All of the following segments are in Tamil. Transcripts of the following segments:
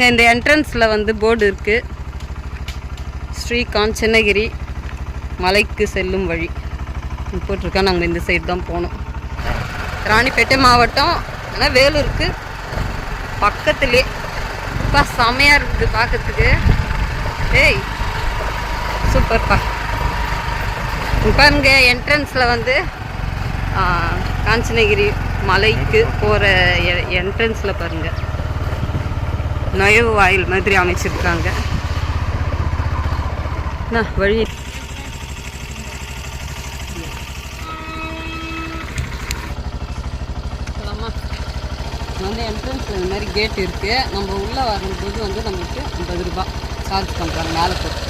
இங்கே இந்த என்ட்ரன்ஸில் வந்து போர்டு இருக்குது ஸ்ரீ காஞ்சனகிரி மலைக்கு செல்லும் வழி. போட்டிருக்கா நாங்கள் இந்த சைடு தான் போனோம். ராணிப்பேட்டை மாவட்டம் ஆனால் வேலூருக்கு பக்கத்துலே. அப்பா செமையாக இருக்குது பார்க்கறதுக்கு ஏய் சூப்பர்ப்பா இங்க பாருங்க என்ட்ரன்ஸில் வந்து காஞ்சனகிரி மலைக்கு போகிற என்ட்ரன்ஸில் பாருங்கள் நுழைவு வாயில் மாதிரி அமைச்சிருக்காங்க. என்ன வழி. வந்து என்ட்ரன்ஸில் இந்த மாதிரி கேட் இருக்குது நம்ம உள்ளே வரும்போது வந்து நம்மளுக்கு ஐம்பது ரூபா. சார்ஜ் பண்ணுறாங்க மேலே போட்டு.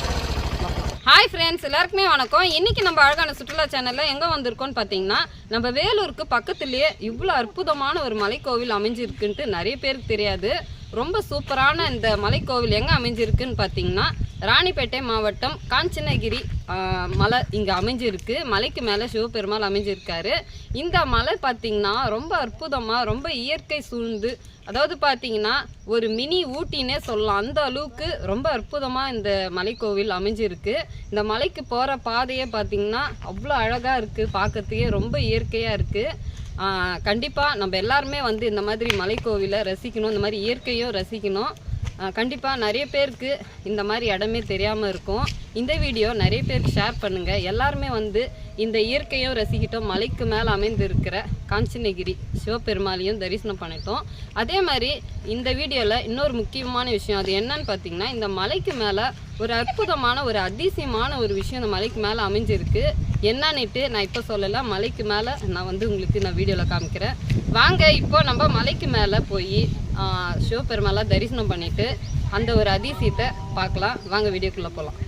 ஹாய் ஃப்ரெண்ட்ஸ் எல்லாருக்குமே வணக்கம். இன்றைக்கி நம்ம அழகான சுற்றுலா சேனலில் எங்கே வந்திருக்கோம்னு பார்த்தீங்கன்னா நம்ம வேலூருக்கு பக்கத்துலேயே இவ்வளோ அற்புதமான ஒரு மலைக்கோவில் அமைஞ்சிருக்குன்ட்டு நிறைய பேருக்கு தெரியாது. ரொம்ப சூப்பரான இந்த மலைக்கோவில் எங்கே அமைஞ்சிருக்குன்னு பார்த்தீங்கன்னா ராணிப்பேட்டை மாவட்டம் காஞ்சனகிரி மலை இங்கே அமைஞ்சிருக்கு. மலைக்கு மேலே சிவபெருமாள் அமைஞ்சிருக்காரு. இந்த மலை பார்த்திங்கன்னா ரொம்ப அற்புதமாக ரொம்ப இயற்கை சூழ்ந்து அதாவது பார்த்தீங்கன்னா ஒரு மினி ஊட்டினே சொல்லலாம். அந்த அளவுக்கு ரொம்ப அற்புதமாக இந்த மலைக்கோவில் அமைஞ்சிருக்கு. இந்த மலைக்கு போகிற பாதையே பார்த்தீங்கன்னா அவ்வளோ அழகாக இருக்குது பார்க்கறதுக்கே ரொம்ப இயற்கையாக இருக்குது கண்டிப்பாக நம்ம எல்லாருமே வந்து இந்த மாதிரி மலைக்கோவிலை ரசிக்கணும் இந்த மாதிரி இயற்கையும் ரசிக்கணும். கண்டிப்பாக நிறைய பேருக்கு இந்த மாதிரி இடமே தெரியாமல் இருக்கும். இந்த வீடியோ நிறைய பேருக்கு ஷேர் பண்ணுங்கள் எல்லாருமே வந்து இந்த இயற்கையும் ரசிக்கிட்டோம் மலைக்கு மேலே அமைந்திருக்கிற காஞ்சனகிரி சிவபெருமாளையும் தரிசனம் பண்ணிட்டோம். அதே மாதிரி இந்த வீடியோவில் இன்னொரு முக்கியமான விஷயம் அது என்னன்னு பார்த்தீங்கன்னா இந்த மலைக்கு மேலே ஒரு அற்புதமான ஒரு அதிசயமான ஒரு விஷயம் இந்த மலைக்கு மேலே அமைஞ்சிருக்கு. என்னன்னுட்டு நான் இப்போ சொல்லலை. மலைக்கு மேலே நான் வந்து உங்களுக்கு நான் வீடியோவில் காமிக்கிறேன். வாங்க இப்போ நம்ம மலைக்கு மேலே போய் சிவபெருமாளை தரிசனம் பண்ணிவிட்டு அந்த ஒரு அதிசயத்தை பார்க்கலாம். வாங்க வீடியோக்குள்ளே போகலாம்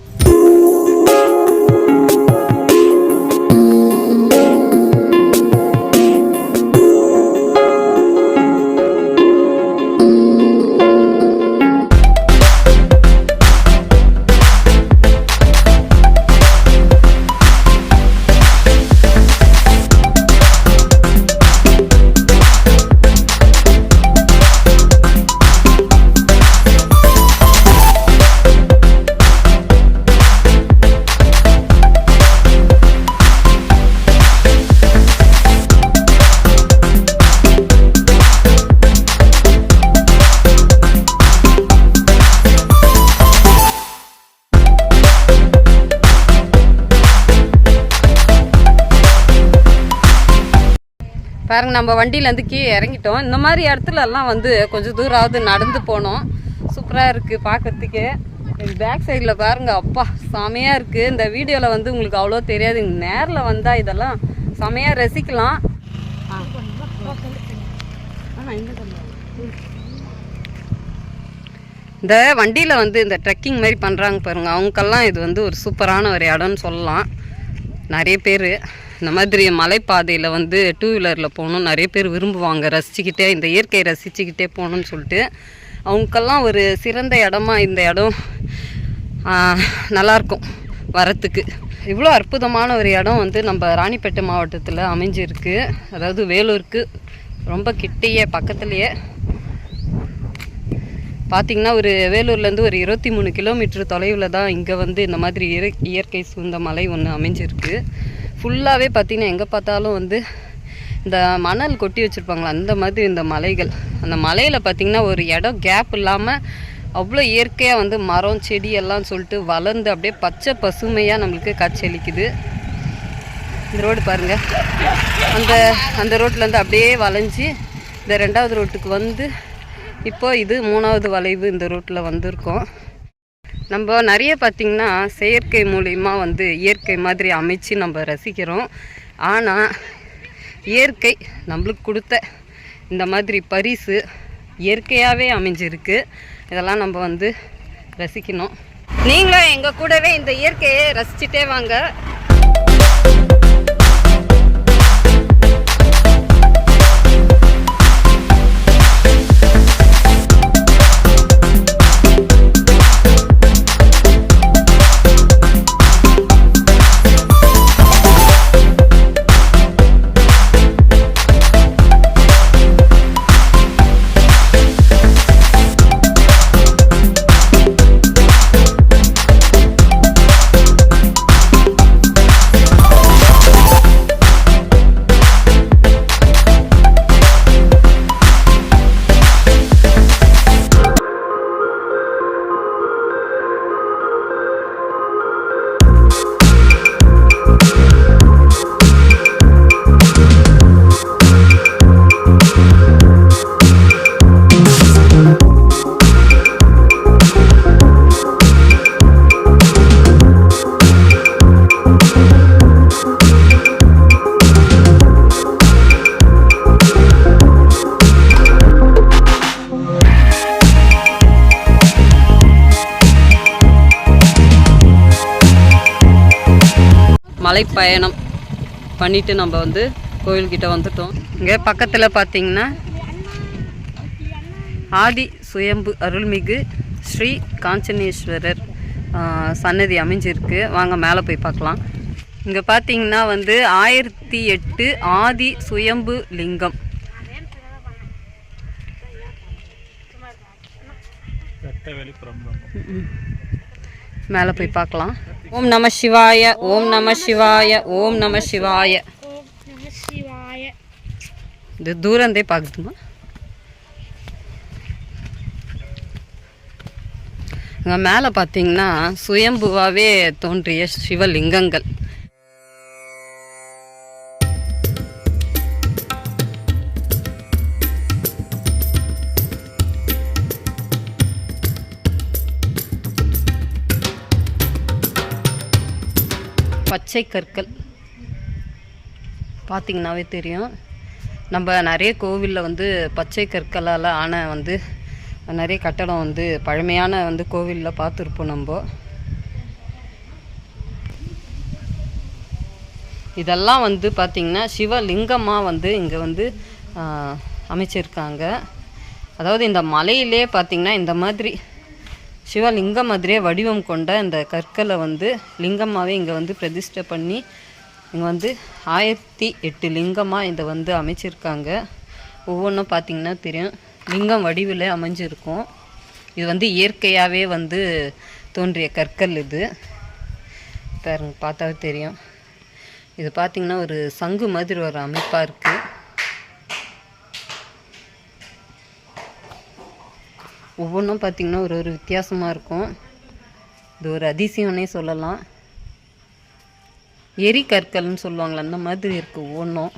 பாருங்கள் நம்ம வண்டியிலேருந்து கீழே இறங்கிட்டோம். இந்த மாதிரி இடத்துலலாம் வந்து கொஞ்சம் தூராவது நடந்து போனோம். சூப்பராக இருக்குது பார்க்கறதுக்கு பேக் சைடில் பாருங்கள் அப்பா செமையாக இருக்குது இந்த வீடியோவில் வந்து உங்களுக்கு அவ்வளோ தெரியாது. நேரில் வந்தால் இதெல்லாம் செமையாக ரசிக்கலாம். இந்த வண்டியில் வந்து இந்த ட்ரெக்கிங் மாதிரி பண்ணுறாங்க பாருங்கள் அவங்கெல்லாம் இது வந்து ஒரு சூப்பரான ஒரு இடம்னு சொல்லலாம். நிறைய பேர். இந்த மாதிரி மலைப்பாதையில் வந்து டூ வீலரில் போகணும் நிறைய பேர் விரும்புவாங்க. ரசிச்சுக்கிட்டே இந்த இயற்கையை ரசிச்சுக்கிட்டே போகணும்னு சொல்லிட்டு. அவங்களுக்கெல்லாம் ஒரு சிறந்த இடமா இந்த இடம் நல்லாயிருக்கும் வரத்துக்கு. இவ்வளோ அற்புதமான ஒரு இடம் வந்து நம்ம ராணிப்பேட்டை மாவட்டத்தில் அமைஞ்சிருக்கு. அதாவது வேலூருக்கு ரொம்ப கிட்டேயே பக்கத்துலேயே. பார்த்தீங்கன்னா ஒரு வேலூர்லேருந்து ஒரு இருபத்தி மூணு கிலோமீட்டர் தொலைவில் தான் இங்கே வந்து இந்த மாதிரி இயற்கை சூழ்ந்த மலை ஒன்று அமைஞ்சிருக்கு. ஃபுல்லாகவே பார்த்தீங்கன்னா எங்கே பார்த்தாலும் வந்து இந்த மணல் கொட்டி வச்சுருப்பாங்களா அந்த மாதிரி இந்த மலைகள். அந்த மலையில் பார்த்தீங்கன்னா ஒரு இடம் கேப் இல்லாமல் அவ்வளோ இயற்கையாக வந்து மரம் செடி எல்லாம் சொல்லிட்டு வளர்ந்து அப்படியே பச்சை பசுமையாக நம்மளுக்கு காட்சியளிக்குது இந்த ரோடு பாருங்கள் அந்த அந்த ரோட்லேருந்து அப்படியே வளைஞ்சி இந்த ரெண்டாவது ரோட்டுக்கு வந்து இப்போ இது மூணாவது வளைவு இந்த ரோட்டில் வந்திருக்கோம். நம்ம நிறைய பார்த்திங்கன்னா செயற்கை மூலிமா வந்து இயற்கை மாதிரி அமைச்சு நம்ம ரசிக்கிறோம். ஆனால் இயற்கை நம்மளுக்கு கொடுத்த இந்த மாதிரி பரிசு இயற்கையாகவே அமைஞ்சிருக்கு. இதெல்லாம் நம்ம வந்து ரசிக்கணும். நீங்களும் எங்கள் கூடவே இந்த இயற்கையை ரசிச்சுட்டே வாங்க. மலைப்பயணம் பண்ணிட்டு நம்ம வந்து கோயில்கிட்ட வந்துட்டோம். இங்கே பக்கத்தில் பார்த்தீங்கன்னா ஆதி சுயம்பு அருள்மிகு ஸ்ரீ காஞ்சனேஸ்வரர் சன்னதி அமைஞ்சிருக்கு. வாங்க மேலே போய் பார்க்கலாம். இங்கே பார்த்தீங்கன்னா வந்து ஆயிரத்தி எட்டு ஆதி சுயம்பு லிங்கம். மேலே போய் பார்க்கலாம். ஓம் நம சிவாய ஓம் நம சிவாய ஓம் நம சிவாய. நம இது தூரந்தே பார்க்குதுமா இங்கே மேலே பார்த்தீங்கன்னா சுயம்புவாகவே தோன்றிய சிவலிங்கங்கள். பச்சை கற்கள். பார்த்திங்கனாவே தெரியும். நம்ம நிறைய கோவிலில் வந்து பச்சை கற்களால் ஆன வந்து நிறைய கட்டடம் வந்து பழமையான வந்து கோவிலில் பார்த்துருப்போம் நம்ம. இதெல்லாம் வந்து பார்த்திங்கன்னா சிவலிங்கமாக வந்து இங்கே வந்து அமைச்சிருக்காங்க. அதாவது இந்த மலையிலே பார்த்திங்கன்னா இந்த மாதிரி சிவலிங்கம் மாதிரியே வடிவம் கொண்ட இந்த கற்களை வந்து லிங்கமாகவே இங்கே வந்து பிரதிஷ்டை பண்ணி இங்கே வந்து ஆயிரத்தி எட்டு லிங்கமாக இதை வந்து அமைச்சிருக்காங்க. ஒவ்வொன்றும் பார்த்திங்கன்னா தெரியும். லிங்கம் வடிவில் அமைஞ்சிருக்கும். இது வந்து இயற்கையாகவே வந்து தோன்றிய கற்கள் இது. பாருங்க பார்த்தாவே தெரியும். இது பார்த்திங்கன்னா ஒரு சங்கு மாதிரி ஒரு அமைப்பாக இருக்குது ஒவ்வொன்றும் பார்த்திங்கன்னா ஒரு ஒரு வித்தியாசமாக இருக்கும். இது ஒரு அதிசயம்னே சொல்லலாம். எரி கற்கள்னு சொல்லுவாங்களே அந்த மாதிரி இருக்குது ஒவ்வொன்றும்.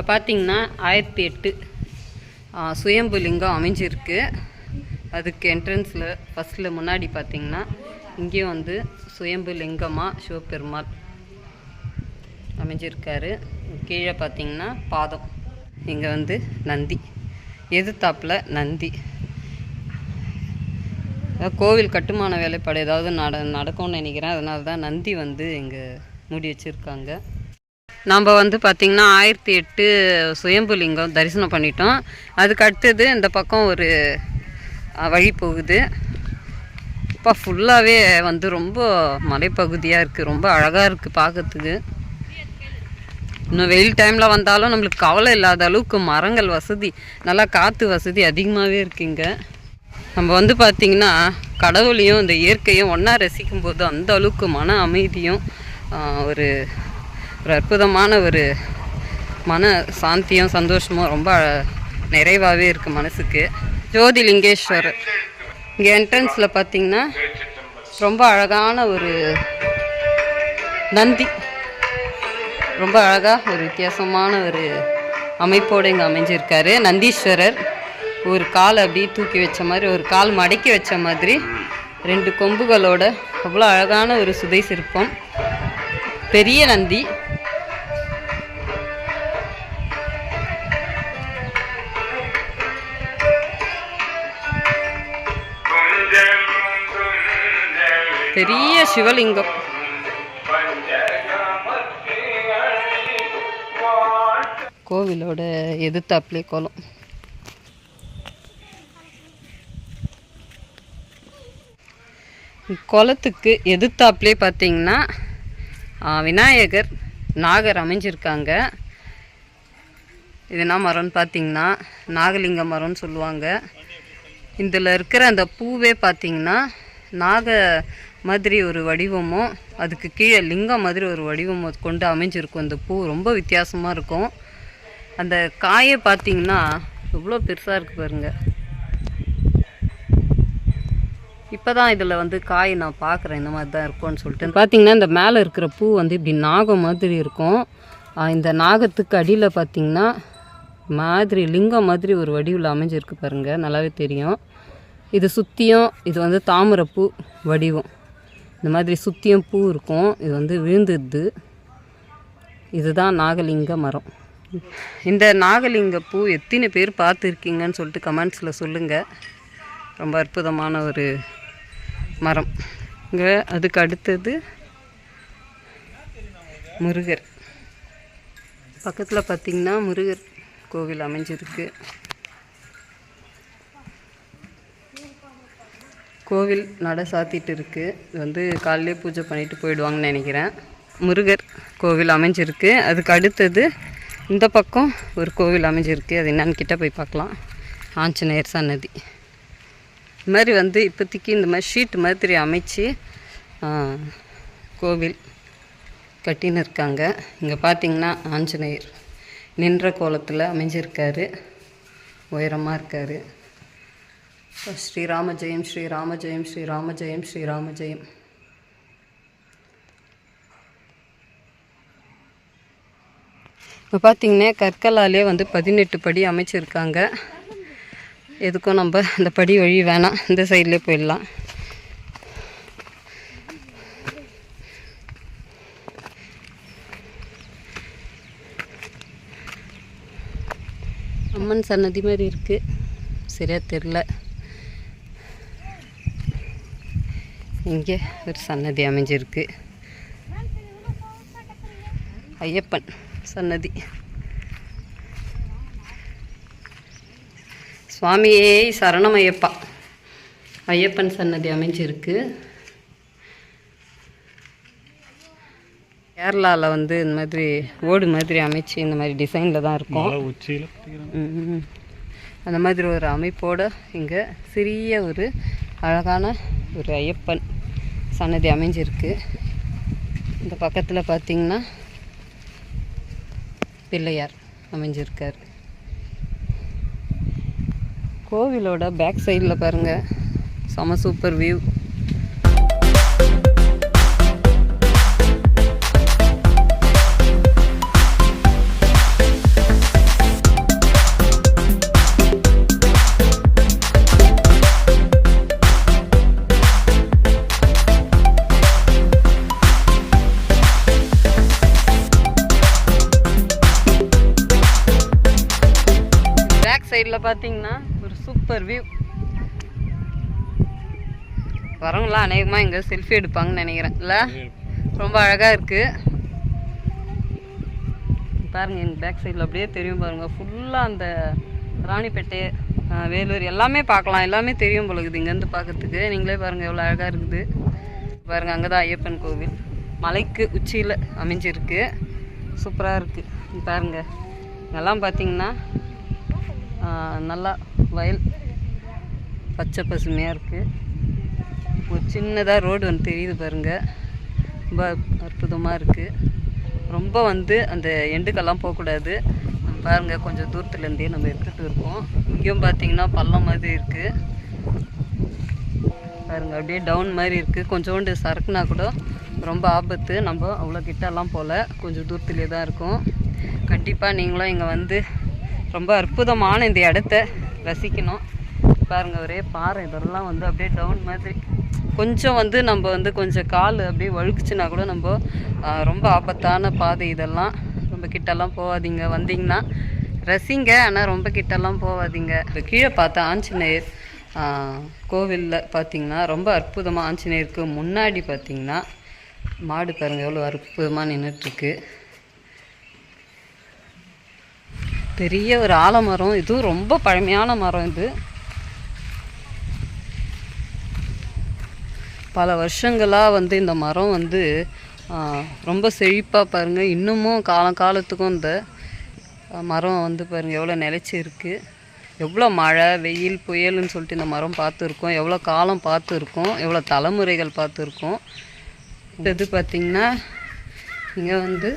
இங்கே பார்த்தீங்கன்னா ஆயிரத்தி எட்டு சுயம்பு லிங்கம் அமைஞ்சிருக்கு. அதுக்கு என்ட்ரன்ஸில் ஃபஸ்ட்டில் முன்னாடி பார்த்தீங்கன்னா இங்கேயும் வந்து சுயம்பு லிங்கமாக சிவபெருமாள் அமைஞ்சிருக்காரு. கீழே பார்த்தீங்கன்னா பாதம் இங்கே வந்து நந்தி எதிர்த்தாப்பில் நந்தி. கோவில் கட்டுமான வேலைப்பாடு ஏதாவது நட நடக்கும்னு நினைக்கிறேன். அதனால தான் நந்தி வந்து இங்கே மூடி வச்சுருக்காங்க. நம்ம வந்து பார்த்திங்கன்னா ஆயிரத்தி எட்டு சுயம்புலிங்கம் தரிசனம் பண்ணிட்டோம். அதுக்கு அடுத்தது இந்த பக்கம் ஒரு வழி போகுது. இப்போ ஃபுல்லாகவே வந்து ரொம்ப மலைப்பகுதியாக இருக்குது ரொம்ப அழகாக இருக்குது பார்க்கறதுக்கு இன்னும் வெயில் டைமில் வந்தாலும் நம்மளுக்கு கவலை இல்லாத அளவுக்கு மரங்கள் வசதி நல்லா காற்று வசதி அதிகமாகவே இருக்குங்க நம்ம வந்து பார்த்திங்கன்னா கடவுளையும் இந்த இயற்கையும் ஒன்றா ரசிக்கும்போது அந்த அளவுக்கு மன அமைதியும் ஒரு ஒரு அற்புதமான ஒரு மன சாந்தியும் சந்தோஷமும் ரொம்ப நிறைவாகவே இருக்குது மனசுக்கு. ஜோதிலிங்கேஸ்வரர் இங்கே என்ட்ரன்ஸில் பார்த்தீங்கன்னா ரொம்ப அழகான ஒரு நந்தி. ரொம்ப அழகாக ஒரு வித்தியாசமான ஒரு அமைப்போடு இங்கே அமைஞ்சிருக்காரு. நந்தீஸ்வரர் ஒரு கால் அப்படியே தூக்கி வச்ச மாதிரி ஒரு கால் மடக்கி வச்ச மாதிரி ரெண்டு கொம்புகளோட அவ்வளோ அழகான ஒரு சுதை சிற்பம். பெரிய நந்தி. பெரிய சிவலிங்கம். கோவிலோட எதிர்த்தாப்புலே கோலம். குளத்துக்கு எதிர்த்தாப்புலே பார்த்தீங்கன்னா விநாயகர் நாகர் அமைஞ்சிருக்காங்க. இது என்ன மரம்னு பார்த்தீங்கன்னா நாகலிங்க மரம்னு சொல்லுவாங்க. இதில் இருக்கிற அந்த பூவே பார்த்திங்கன்னா நாக மாதிரி ஒரு வடிவமும் அதுக்கு கீழே லிங்கம் மாதிரி ஒரு வடிவமும் கொண்டு அமைஞ்சிருக்கும். அந்த பூ ரொம்ப வித்தியாசமாக இருக்கும். அந்த காயை பார்த்தீங்கன்னா எவ்வளோ பெருசாக இருக்குது பாருங்கள் இப்போ தான் இதில் வந்து காய் நான் பார்க்குறேன். இந்த மாதிரி தான் இருக்கும்னு சொல்லிட்டு. பார்த்தீங்கன்னா இந்த மேலே இருக்கிற பூ வந்து இப்படி நாகம் மாதிரி இருக்கும். இந்த நாகத்துக்கு அடியில் பார்த்தீங்கன்னா மாதிரி லிங்கம் மாதிரி ஒரு வடிவில் அமைஞ்சிருக்கு பாருங்கள் நல்லாவே தெரியும். இது சுற்றியும் இது வந்து தாமரப்பூ வடிவம். இந்த மாதிரி சுற்றியும் பூ இருக்கும். இது வந்து விழுந்துடுது இதுதான் நாகலிங்க மரம். இந்த நாகலிங்க பூ எத்தனை பேர் பார்த்துருக்கீங்கன்னு சொல்லிட்டு கமெண்ட்ஸில் சொல்லுங்கள் ரொம்ப அற்புதமான ஒரு மரம். இங்கே அதுக்கு அடுத்தது முருகர். பக்கத்தில் பார்த்திங்கன்னா முருகர் கோவில் அமைஞ்சிருக்கு. கோவில் நட சாத்திட்டு இருக்குது வந்து காலையிலே பூஜை பண்ணிட்டு போயிடுவாங்கன்னு நினைக்கிறேன். முருகர் கோவில் அமைஞ்சிருக்கு. அதுக்கு அடுத்தது இந்த பக்கம் ஒரு கோவில் அமைஞ்சிருக்கு. அது என்னன்னு கிட்டே போய் பார்க்கலாம். ஆஞ்சநேயர் சன்னதி. இது மாதிரி வந்து இப்போதைக்கு இந்த மாதிரி ஷீட் மாதிரி அமைச்சு கோவில் கட்டின்னு இருக்காங்க. இங்கே பார்த்தீங்கன்னா ஆஞ்சநேயர் நின்ற கோலத்தில் அமைஞ்சிருக்காரு. உயரமாக இருக்கார். ஸ்ரீராம ஜெயம் ஸ்ரீராம ஜெயம் ஸ்ரீராம ஜெயம் ஸ்ரீராம ஜெயம். இப்போ பார்த்தீங்கன்னா கற்களாலே வந்து பதினெட்டு படி அமைச்சிருக்காங்க. எதுக்கும் நம்ம இந்த படி வழி வேணாம். இந்த சைட்லேயே போயிடலாம். அம்மன் சன்னதி மாதிரி இருக்குது சரியாக தெரில இங்கே ஒரு சன்னதி அமைஞ்சிருக்கு. ஐயப்பன் சன்னதி. சுவாமியே சரணம் ஐயப்பா. ஐயப்பன் சன்னதி அமைஞ்சிருக்கு. கேரளாவில் வந்து இந்த மாதிரி ஓடு மாதிரி அமைச்சு இந்த மாதிரி டிசைனில் தான் இருக்கும். அந்த மாதிரி ஒரு அமைப்போட இங்கே சிறிய ஒரு அழகான ஒரு ஐயப்பன் சன்னதி அமைஞ்சிருக்கு. இந்த பக்கத்தில் பார்த்திங்கன்னா பிள்ளையார் அமைஞ்சிருக்கார். கோவிலோட பேக் சைடில் பாருங்கள் செம சூப்பர் வியூ சூப்பர் வியூ வரவங்களாம் அநேகமாக இங்கே செல்ஃபி எடுப்பாங்கன்னு நினைக்கிறேன். இல்லை? ரொம்ப அழகாக இருக்குது பாருங்கள் எங்கள் பேக் சைடில் அப்படியே தெரியும் பாருங்கள் ஃபுல்லாக அந்த ராணிப்பேட்டை வேலூர் எல்லாமே பார்க்கலாம். எல்லாமே தெரியும் பொழுது இங்கேருந்து பார்க்குறதுக்கு. நீங்களே பாருங்கள் எவ்வளோ அழகாக இருக்குது. பாருங்கள் அங்கே தான் ஐயப்பன் கோவில். மலைக்கு உச்சியில் அமைஞ்சிருக்கு. சூப்பராக இருக்குது பாருங்கள் இங்கெல்லாம் பார்த்தீங்கன்னா நல்லா வயல் பச்சை பசுமையாக இருக்குது ஒரு சின்னதாக ரோடு வந்து தெரியுது பாருங்கள் ரொம்ப அற்புதமாக இருக்குது ரொம்ப வந்து அந்த எண்டுக்கெல்லாம் போகக்கூடாது பாருங்கள் கொஞ்சம் தூரத்துலேருந்தே நம்ம எடுத்துகிட்டு இருக்கோம். இங்கேயும் பார்த்தீங்கன்னா பள்ளம் மாதிரி இருக்குது பாருங்கள் அப்படியே டவுன் மாதிரி இருக்குது கொஞ்சோண்டு சரக்குனா கூட ரொம்ப ஆபத்து. நம்ம அவ்வளோ கிட்டலாம் போகல கொஞ்சம் தூரத்துலேயே தான் இருக்கும். கண்டிப்பாக நீங்களும் இங்கே வந்து ரொம்ப அற்புதமான இந்த இடத்த ரசிக்கணும். பாருங்க ஒரே பாறை இதெல்லாம் வந்து அப்படியே டவுன் மாதிரி. கொஞ்சம் வந்து நம்ம வந்து கொஞ்சம் கால் அப்படியே வழுக்குச்சுன்னா கூட நம்ம ரொம்ப ஆபத்தான பாதை இதெல்லாம். ரொம்ப கிட்டலாம் போகாதீங்க வந்தீங்கன்னா. ரசிங்க ஆனால் ரொம்ப கிட்டலாம் போகாதீங்க. இப்போ கீழே பார்த்தா ஆஞ்சநேயர் கோவிலில் பார்த்தீங்கன்னா ரொம்ப அற்புதமாக ஆஞ்சநேயருக்கு முன்னாடி பார்த்திங்கன்னா மாடு பாருங்க எவ்வளோ அற்புதமாக நின்றுட்டுருக்கு பெரிய ஒரு ஆலமரம். இதுவும் ரொம்ப பழமையான மரம் இது. பல வருஷங்களாக வந்து இந்த மரம் வந்து ரொம்ப செழிப்பாக பாருங்கள் இன்னமும் காலம் காலத்துக்கும் இந்த மரம் வந்து பாருங்கள் எவ்வளோ நிலைச்சி இருக்குது எவ்வளோ மழை வெயில் புயல்னு சொல்லிட்டு இந்த மரம் பார்த்துருக்கோம். எவ்வளோ காலம் பார்த்துருக்கோம். எவ்வளோ தலைமுறைகள் பார்த்துருக்கோம். இது பார்த்திங்கன்னா இங்கே வந்து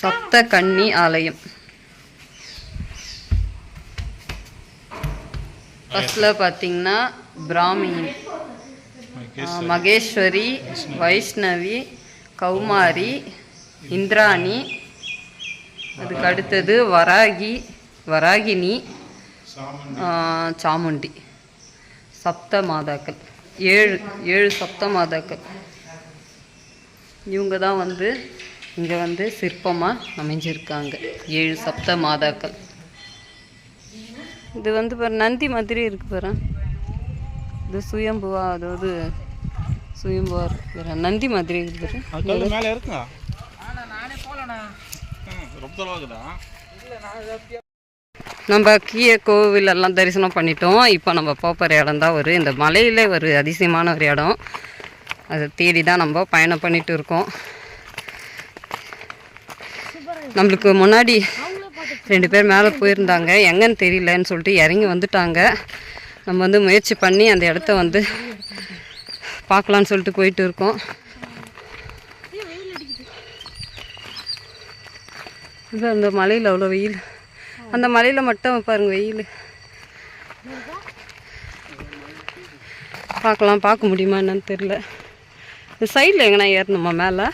சப்த கன்னி ஆலயம். ஃபஸ்ட்டில் பார்த்தீங்கன்னா பிராமின் மகேஸ்வரி வைஷ்ணவி கௌமாரி இந்திராணி அதுக்கு அடுத்தது வராகி வராகினி சாமுண்டி. சப்த மாதாக்கள் ஏழு ஏழு சப்த மாதாக்கள் இவங்க தான் வந்து இங்கே வந்து சிற்பமாக அமைஞ்சிருக்காங்க. ஏழு சப்த மாதாக்கள் இது வந்து பாரு நந்தி மாதிரி இருக்கு பாரு. இது சுயம்புவா அதாவது சுயம்புவா இருக்கு பாரு. நந்தி மாதிரி இருக்கு பாரு. அது கல்லு மேலே இருக்குங்க நம்ம கீழே கோவில் எல்லாம் தரிசனம் பண்ணிட்டோம். இப்போ நம்ம போகிற இடம் தான் ஒரு இந்த மலையிலே ஒரு அதிசயமான ஒரு இடம். அதை தேடி தான் நம்ம பயணம் பண்ணிட்டு இருக்கோம். நம்மளுக்கு முன்னாடி ரெண்டு பேர் மேலே போயிருந்தாங்க. எங்கன்னு தெரியலன்னு சொல்லிட்டு இறங்கி வந்துட்டாங்க. நம்ம வந்து முயற்சி பண்ணி அந்த இடத்த வந்து பார்க்கலான்னு சொல்லிட்டு போயிட்டு இருக்கோம். இது அந்த மலையில் அவ்வளோ வெயில். அந்த மலையில் மட்டும் பாருங்கள் வெயில். பார்க்கலாம் பார்க்க முடியுமா என்னன்னு தெரில இந்த சைடில் எங்கன்னா ஏறணுமா மேலே?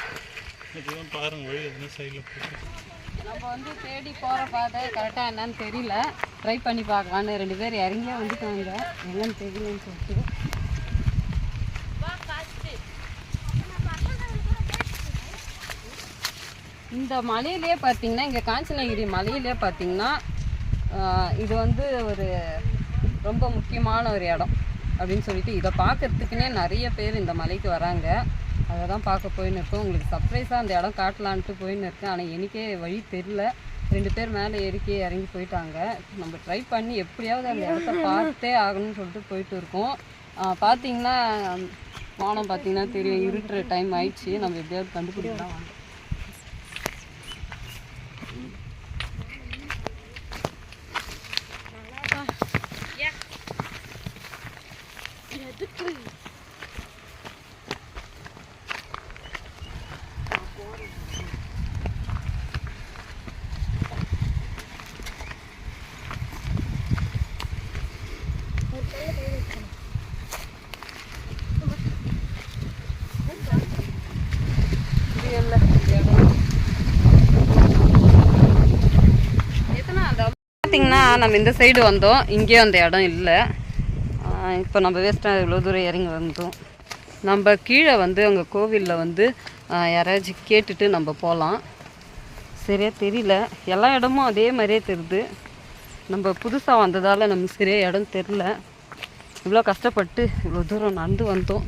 வந்து தேடி போகிற பாதை கரெக்டாக என்னன்னு தெரியல. ட்ரை பண்ணி பார்க்கலான்னு ரெண்டு பேர் இறங்கியே வந்துட்டாங்க என்னன்னு தெரியலன்னு சொல்லிட்டு. இந்த மலையிலே பார்த்தீங்கன்னா இங்கே காஞ்சனகிரி மலையிலே பார்த்தீங்கன்னா இது வந்து ஒரு ரொம்ப முக்கியமான ஒரு இடம் அப்படின்னு சொல்லிட்டு இதை பார்க்குறதுக்குன்னே நிறைய பேர் இந்த மலைக்கு வராங்க. அதை தான் பார்க்க போயின்னு இருக்கோம். உங்களுக்கு சர்ப்ரைஸாக அந்த இடம் காட்டலான்ட்டு போயின்னு இருக்கேன். ஆனால் எனக்கே வழி தெரில ரெண்டு பேர் மேலே ஏறிக்கி இறங்கி போயிட்டாங்க. நம்ம ட்ரை பண்ணி எப்படியாவது அந்த இடத்த பார்த்தே ஆகணும்னு சொல்லிட்டு போயிட்டு இருக்கோம். பார்த்தீங்கன்னா வானம் பார்த்தீங்கன்னா தெரியும். இருட்டுற டைம் ஆயிடுச்சு. நம்ம எப்படியாவது கண்டுபிடிக்கலாம். வாங்க ஆனால் நம்ம இந்த சைடு வந்தோம். இங்கே அந்த இடம் இல்லை. இப்போ நம்ம வேஸ்ட்டாக இவ்வளோ தூரம் இறங்கி வந்தோம். நம்ம கீழே வந்து அங்கே கோவிலில் வந்து யாராச்சும் கேட்டுட்டு நம்ம போகலாம் சரியாக தெரியல. எல்லா இடமும் அதே மாதிரியே தெரியுது. நம்ம புதுசாக வந்ததால் நமக்கு சரியா இடம் தெரில இவ்வளோ கஷ்டப்பட்டு இவ்வளோ தூரம் நடந்து வந்தோம்.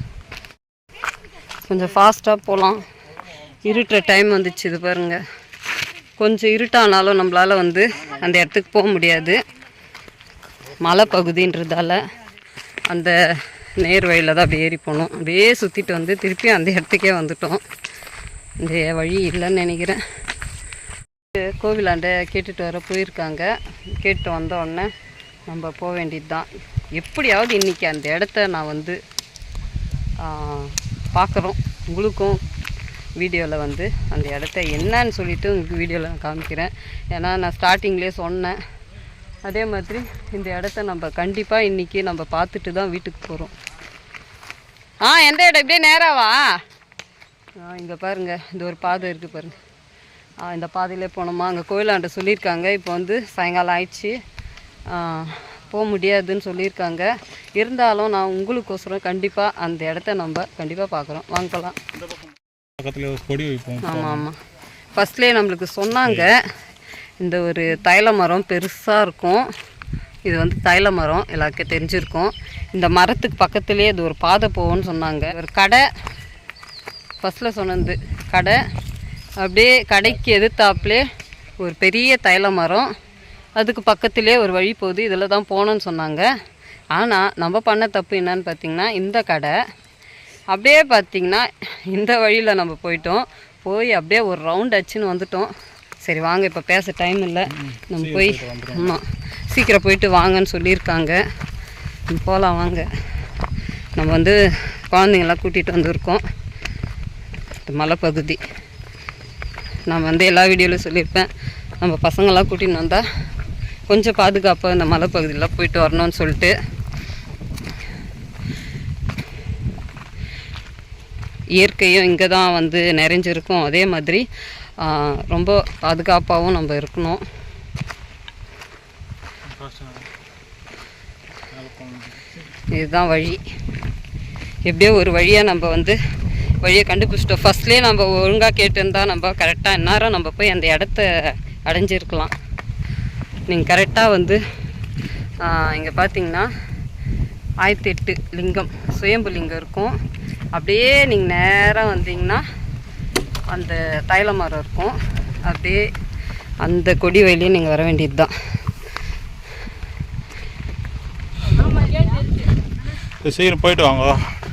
கொஞ்சம் ஃபாஸ்ட்டாக போகலாம் இருட்டுற டைம் வந்துச்சு இது பாருங்கள் கொஞ்சம் இருட்டானாலும் நம்மளால் வந்து அந்த இடத்துக்கு போக முடியாது. மலைப்பகுதின்றதால அந்த நேர் வழியில் தான் அப்படியே ஏறி போனோம். அப்படியே சுற்றிட்டு வந்து திருப்பி அந்த இடத்துக்கே வந்துட்டோம். இந்த வழி இல்லைன்னு நினைக்கிறேன். கோவிலாண்ட கேட்டுட்டு வர போயிருக்காங்க. கேட்டு வந்த உடனே நம்ம போக வேண்டியது தான் எப்படியாவது இன்றைக்கி அந்த இடத்த நான் வந்து பார்க்குறோம். உங்களுக்கும் வீடியோவில் வந்து அந்த இடத்த என்னன்னு சொல்லிவிட்டு உங்களுக்கு வீடியோவில் நான் காமிக்கிறேன். ஏன்னா நான் ஸ்டார்டிங்லேயே சொன்னேன். அதே மாதிரி இந்த இடத்த நம்ம கண்டிப்பாக இன்றைக்கி நம்ம பார்த்துட்டு தான் வீட்டுக்கு போகிறோம் ஆ எந்த இடம்? இப்படியே நேராவா ஆ இங்கே பாருங்கள் இந்த ஒரு பாதை இருக்குது பாருங்கள் ஆ இந்த பாதையிலே போனோமா? அங்கே கோயிலாண்ட சொல்லியிருக்காங்க. இப்போ வந்து சாயங்காலம் ஆயிடுச்சு. போக முடியாதுன்னு சொல்லியிருக்காங்க. இருந்தாலும் நான் உங்களுக்கோசரம் கண்டிப்பாக அந்த இடத்த நம்ம கண்டிப்பாக பார்க்குறோம். வாங்கலாம் பக்கத்தில் கொடி வைப்போம் ஆமாம் ஆமாம் ஃபஸ்ட்லேயே நம்மளுக்கு சொன்னாங்க இந்த ஒரு தைல மரம் பெருசாக இருக்கும். இது வந்து தைல மரம் எல்லாருக்கும் தெரிஞ்சிருக்கும். இந்த மரத்துக்கு பக்கத்துலேயே இது ஒரு பாதை போகும்னு சொன்னாங்க. ஒரு கடை ஃபஸ்ட்டில் சொன்னது கடை. அப்படியே கடைக்கு எதிர்த்தாப்புலே ஒரு பெரிய தைல மரம். அதுக்கு பக்கத்துலேயே ஒரு வழி போகுது இதில் தான் போகணுன்னு சொன்னாங்க. ஆனால் நம்ம பண்ண தப்பு என்னன்னு பார்த்தீங்கன்னா இந்த கடை அப்படியே பார்த்தீங்கன்னா இந்த வழியில் நம்ம போயிட்டோம். போய் அப்படியே ஒரு ரவுண்ட் அடிச்சுன்னு வந்துட்டோம். சரி வாங்க இப்போ பேச டைம் இல்லை. நம்ம போய் ஆமாம் சீக்கிரம் போயிட்டு வாங்கன்னு சொல்லியிருக்காங்க. போகலாம் வாங்க. நம்ம வந்து குழந்தைங்களாம் கூட்டிகிட்டு வந்திருக்கோம். இந்த மலைப்பகுதி. நான் வந்து எல்லா வீடியோலையும் சொல்லியிருப்பேன். நம்ம பசங்களாம் கூட்டின்னு வந்தால் கொஞ்சம் பாதுகாப்பாக இந்த மலைப்பகுதியில் போயிட்டு வரணும்னு சொல்லிட்டு இயற்கையும் இங்கே தான் வந்து நிறைஞ்சிருக்கும். அதே மாதிரி ரொம்ப பாதுகாப்பாகவும் நம்ம இருக்கணும். இதுதான் வழி. எப்படியோ ஒரு வழியாக நம்ம வந்து வழியை கண்டுபிடிச்சிட்டோம். ஃபர்ஸ்ட்லேயே நம்ம ஒழுங்காக கேட்டிருந்தா நம்ம கரெக்டாக இந்நேரம் நம்ம போய் அந்த இடத்த அடைஞ்சிருக்கலாம். நீங்கள் கரெக்டாக வந்து இங்கே பார்த்தீங்கன்னா ஆயிரத்தி எட்டு லிங்கம் சுயம்பு லிங்கம் இருக்கும். அப்படியே நீங்கள் நேராக வந்தீங்கன்னா அந்த தைல மரம் இருக்கும். அப்படியே அந்த கொடி வழியே நீங்கள் வர வேண்டியது தான் சீக்கிரம் போயிட்டு வாங்க.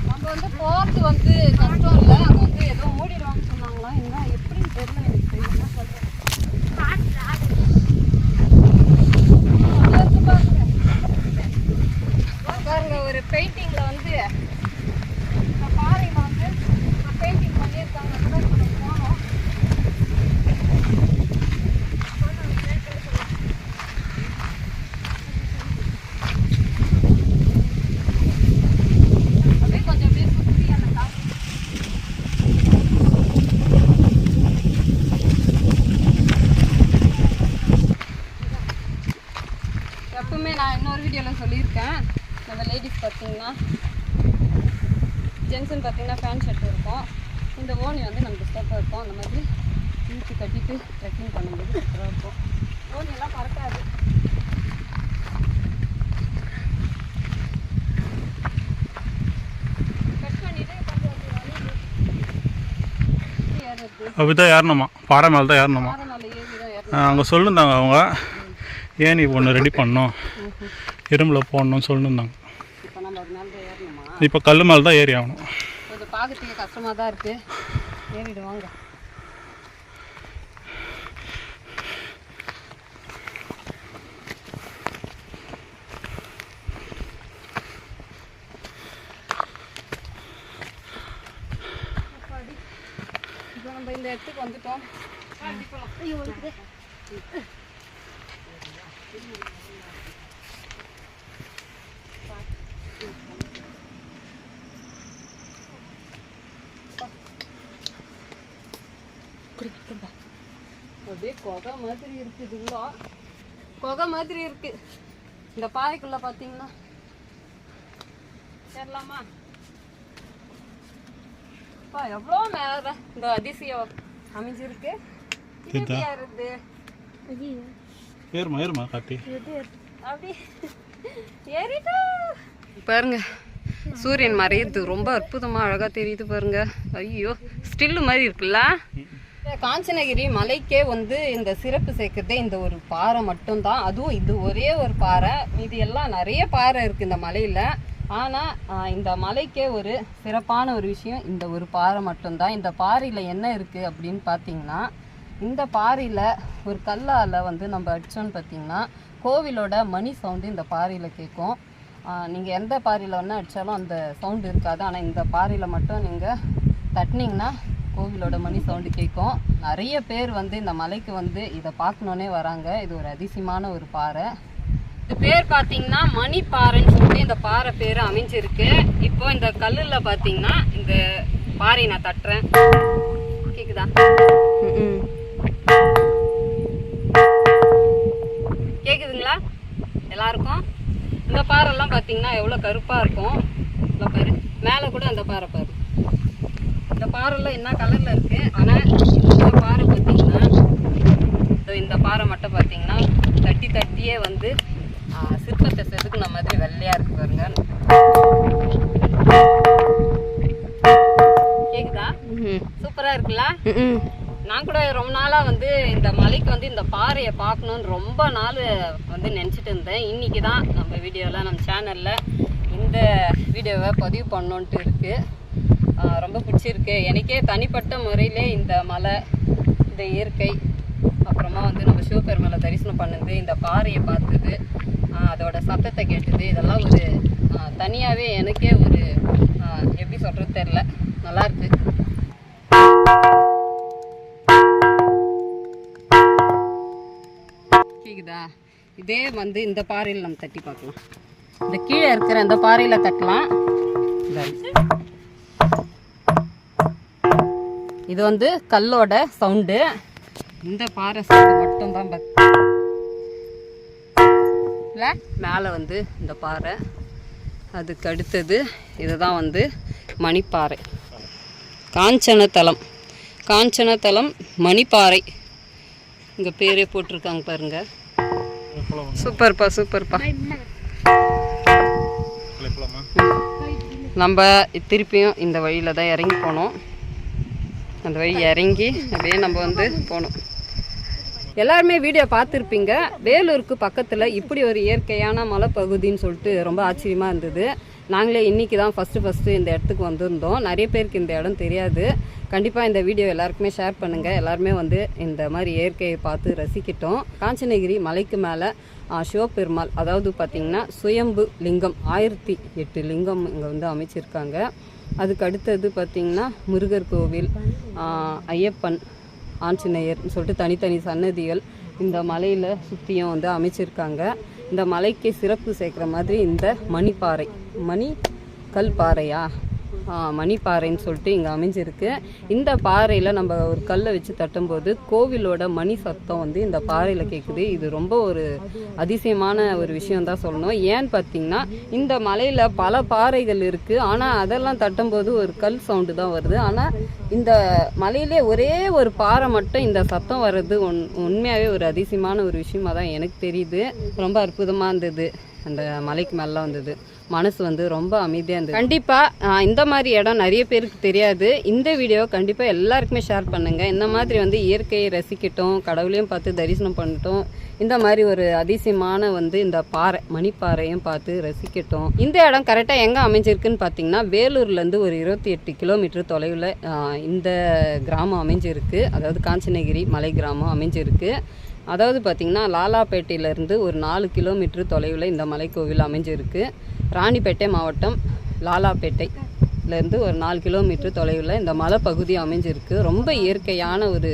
நம்ம வந்து போகிறது வந்து கஷ்டம் இல்லை அங்கே வந்து ஏதோ மூடிடுவாங்கன்னு சொன்னாங்களா என்ன எப்படின்னு தெரியல எனக்கு என்ன சொல்கிறேன் பாருங்க ஒரு பெயிண்டிங்கில் வந்து இந்த பாறையில் வந்து பெயிண்டிங் பண்ணியிருக்காங்க கூட இப்ப நம்ம போனோம் அப்படியே கொஞ்சம் அப்படியே சுற்றி அந்த காசு எப்பவுமே நான் இன்னொரு வீடியோவில் சொல்லியிருக்கேன் நம்ம லேடிஸ் பார்த்தீங்கன்னா ஜென்ஸன் பார்த்தீங்கன்னா ஃபேன் ஷர்ட் இருக்கும். இந்த ஓனி வந்து நமக்கு ஸ்டெப்பாக இருக்கும். அந்த மாதிரி இழுத்து கட்டிட்டு ட்ரெக்கிங் பண்ணும்போது சூப்பராக இருக்கும். ஓனியெல்லாம் பறக்காது அப்படி தான் ஏறணுமா? பாறை மேலே தான் ஏறணுமா. அங்கே சொல்லியிருந்தாங்க அவங்க. ஏன் நீ ஒன்று ரெடி பண்ணோம் இரும்பில் போடணும்னு சொல்லியிருந்தாங்க இப்போ நம்ம அது மேலே தான் ஏறணுமா இப்போ கல் மேலே தான் ஏறி ஆகணும். கொஞ்சம் பார்க்கறதுக்கு கஷ்டமாக தான் இருக்குது ஏறிடுவாங்க நம்ம இந்த இடத்துக்கு வந்துட்டோம். ஐயோ, குகை மாதிரி இருக்குது உள்ள குகை மாதிரி இருக்கு. இந்த பாறைக்குள்ள பார்த்தீங்கன்னா சேரலாமா? அப்பா எவ்வளோ மேலே இந்த அதிசயம் அமைஞ்சிருக்கு. இது எப்படி ஏறுது ஏறுமா ஏறுமா காட்டி. அப்படி. ஏறிட்டா. பாருங்க சூரியன் மறையுது. ரொம்ப அற்புதமா அழகா தெரியுது பாருங்க. ஐயோ ஸ்டில்லு மாதிரி இருக்குல்ல? காஞ்சனகிரி மலைக்கே வந்து இந்த சிறப்பு சேர்க்கறதே இந்த ஒரு பாறை மட்டும்தான். அதுவும் இது ஒரே ஒரு பாறை. இது எல்லாம் நிறைய பாறை இருக்கு இந்த மலையில. ஆனால் இந்த மலைக்கே ஒரு சிறப்பான ஒரு விஷயம் இந்த ஒரு பாறை மட்டும்தான். இந்த பாறையில் என்ன இருக்குது அப்படின்னு பார்த்தீங்கன்னா இந்த பாறையில் ஒரு கல்லால் வந்து நம்ம அடித்தோன்னு பார்த்தீங்கன்னா கோவிலோட மணி சவுண்டு இந்த பாறையில் கேட்கும். நீங்கள் எந்த பாறையில் வேணால் அடித்தாலும் அந்த சவுண்டு இருக்காது. ஆனால் இந்த பாறையில் மட்டும் நீங்கள் தட்டினீங்கன்னா கோவிலோட மணி சவுண்டு கேட்கும். நிறைய பேர் வந்து இந்த மலைக்கு வந்து இதை பார்க்கணுன்னே வராங்க. இது ஒரு அதிசயமான ஒரு பாறை. இது பேர் பார்த்தீங்கன்னா மணி பாறைன்னு சொல்லிட்டு இந்த பாறை பேர் அமைஞ்சிருக்கு. இப்போ இந்த கல்லில் பார்த்தீங்கன்னா இந்த பாறை நான் தட்டுறேன். கேக்குதா? கேக்குதுங்களா? எல்லாருக்கும்? இந்த பாறைலாம் பார்த்தீங்கன்னா எவ்வளோ கருப்பாக இருக்கும். இந்த பாரு. மேலே கூட அந்த பாறை பாரு. இந்த பாறைலாம் என்ன கலரில் இருக்கு? ஆனால் இந்த பாறை பார்த்தீங்கன்னா இந்த பாறை மட்டும் பார்த்தீங்கன்னா தட்டி தட்டியே வந்து சிற்பத்தை செதுக்குன மாதிரி வெள்ளையாக இருக்கு பாருங்க. கேக்குதா? சூப்பராக இருக்குல்ல? நான் கூட ரொம்ப நாளாக வந்து இந்த மலைக்கு வந்து இந்த பாறையை பார்க்கணுன்னு ரொம்ப நாள் வந்து நினச்சிட்டு இருந்தேன். இன்னைக்கு தான் நம்ம வீடியோவில் நம்ம சேனலில் இந்த வீடியோவை பதிவு பண்ணோன்ட்டு இருக்குது ரொம்ப பிடிச்சிருக்கு. எனக்கே தனிப்பட்ட முறையிலே இந்த மலை இந்த இயற்கை அப்புறமா வந்து நம்ம சிவபெருமலை தரிசனம் பண்ணது இந்த பாறையை பார்த்தது அதோடய அதோட சத்தத்தை கேட்டது இதெல்லாம் ஒரு தனியாகவே எனக்கே ஒரு எப்படி சொல்கிறது தெரில நல்லாயிருக்கு கேக்குதா? இதே வந்து இந்த பாறையில் நம்ம தட்டி பார்க்கலாம். இந்த கீழே இருக்கிற இந்த பாறையில் தட்டலாம். இதா வந்து கல்லோட சவுண்டு. இந்த பாறை சவுண்டு மட்டும்தான் இல்லை? மேலே வந்து இந்த பாறை. அதுக்கு அடுத்தது இதுதான் வந்து மணிப்பாறை. காஞ்சனத்தலம் காஞ்சனத்தலம் மணிப்பாறை. இங்கே பேரே போட்டிருக்காங்க பாருங்க. சூப்பர்ப்பா சூப்பர்ப்பா. நம்ம திருப்பியும் இந்த வழியில் தான் இறங்கி போனோம். அந்த வழி இறங்கி அப்படியே நம்ம வந்து போனோம் எல்லாருமே வீடியோ பார்த்துருப்பீங்க. வேலூருக்கு பக்கத்தில் இப்படி ஒரு இயற்கையான மலைப்பகுதின்னு சொல்லிட்டு ரொம்ப ஆச்சரியமாக இருந்தது. நாங்களே இன்றைக்கி தான் ஃபஸ்ட்டு ஃபஸ்ட்டு இந்த இடத்துக்கு வந்திருந்தோம். நிறைய பேருக்கு இந்த இடம் தெரியாது. கண்டிப்பாக இந்த வீடியோ எல்லாருக்குமே ஷேர் பண்ணுங்கள் எல்லாருமே வந்து இந்த மாதிரி இயற்கையை பார்த்து ரசிக்கிட்டோம். காஞ்சனகிரி மலைக்கு மேலே சிவபெருமாள் அதாவது பார்த்திங்கன்னா சுயம்பு லிங்கம் ஆயிரத்தி எட்டு லிங்கம் இங்கே வந்து அமைச்சிருக்காங்க. அதுக்கு அடுத்தது பார்த்திங்கன்னா முருகர் கோவில் ஐயப்பன் ஆஞ்சநேயர்னு சொல்லிட்டு தனித்தனி சன்னதிகள் இந்த மலையில் சுற்றியும் வந்து அமைச்சிருக்காங்க. இந்த மலைக்கு சிறப்பு சேர்க்குற மாதிரி இந்த மணிப்பாறை. மணி கல் பாறையா? மணிப்பாறைன்னு சொல்லிட்டு இங்கே அமைஞ்சிருக்கு. இந்த பாறையில் நம்ம ஒரு கல்லை வச்சு தட்டும்போது கோவிலோட மணி சத்தம் வந்து இந்த பாறையில் கேட்குது இது ரொம்ப ஒரு அதிசயமான ஒரு விஷயம் தான் சொல்லணும். ஏன்னு பார்த்தீங்கன்னா இந்த மலையில் பல பாறைகள் இருக்குது ஆனால் அதெல்லாம் தட்டும்போது ஒரு கல் சவுண்டு தான் வருது. ஆனால் இந்த மலையிலே ஒரே ஒரு பாறை மட்டும் இந்த சத்தம் வர்றது உண் உண்மையாகவே ஒரு அதிசயமான ஒரு விஷயமா தான் எனக்கு தெரியுது. ரொம்ப அற்புதமாக இருந்தது. அந்த மலைக்கு மேலே வந்தது. மனசு வந்து ரொம்ப அமைதியாக இருந்தது. கண்டிப்பாக இந்த மாதிரி இடம் நிறைய பேருக்கு தெரியாது. இந்த வீடியோ கண்டிப்பாக எல்லாருக்குமே ஷேர் பண்ணுங்கள் இந்த மாதிரி வந்து இயற்கையை ரசிக்கட்டும் கடவுளையும் பார்த்து தரிசனம் பண்ணட்டும். இந்த மாதிரி ஒரு அதிசயமான வந்து இந்த பாறை மணிப்பாறையும் பார்த்து ரசிக்கட்டும். இந்த இடம் கரெக்டாக எங்கே அமைஞ்சிருக்குன்னு பார்த்தீங்கன்னா வேலூர்லேருந்து ஒரு இருபத்தி எட்டு கிலோமீட்டர் தொலைவில் இந்த கிராமம் அமைஞ்சிருக்கு. அதாவது காஞ்சனகிரி மலை கிராமம் அமைஞ்சிருக்கு. அதாவது பார்த்திங்கன்னா லாலாப்பேட்டையிலேருந்து ஒரு நாலு கிலோமீட்டர் தொலைவில் இந்த மலைக்கோவில் அமைஞ்சிருக்கு. ராணிப்பேட்டை மாவட்டம் லாலாப்பேட்டையிலேருந்து ஒரு நாலு கிலோமீட்டர் தொலைவில் இந்த மலைப்பகுதி அமைஞ்சிருக்கு. ரொம்ப இயற்கையான ஒரு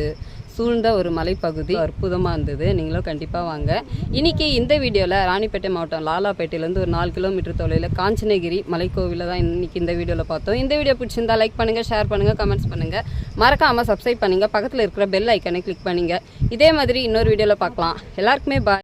சூழ்ந்த ஒரு மலைப்பகுதி. அற்புதமாக இருந்தது. நீங்களும் கண்டிப்பாக வாங்க. இன்னைக்கு இந்த வீடியோவில் ராணிப்பேட்டை மாவட்டம் லாலாப்பேட்டையிலேருந்து ஒரு நாலு கிலோமீட்டர் தொலைவில் காஞ்சனகிரி மலைக்கோவிலில் தான் இன்றைக்கி இந்த வீடியோவில் பார்த்தோம். இந்த வீடியோ பிடிச்சிருந்தா லைக் பண்ணுங்கள் ஷேர் பண்ணுங்கள் கமெண்ட்ஸ் பண்ணுங்கள் மறக்காமல் சப்ஸ்கிரைப் பண்ணுங்கள் பக்கத்தில் இருக்கிற பெல் ஐக்கனை கிளிக் பண்ணுங்கள் இதே மாதிரி இன்னொரு வீடியோவில் பார்க்கலாம். எல்லாருக்குமே பாய்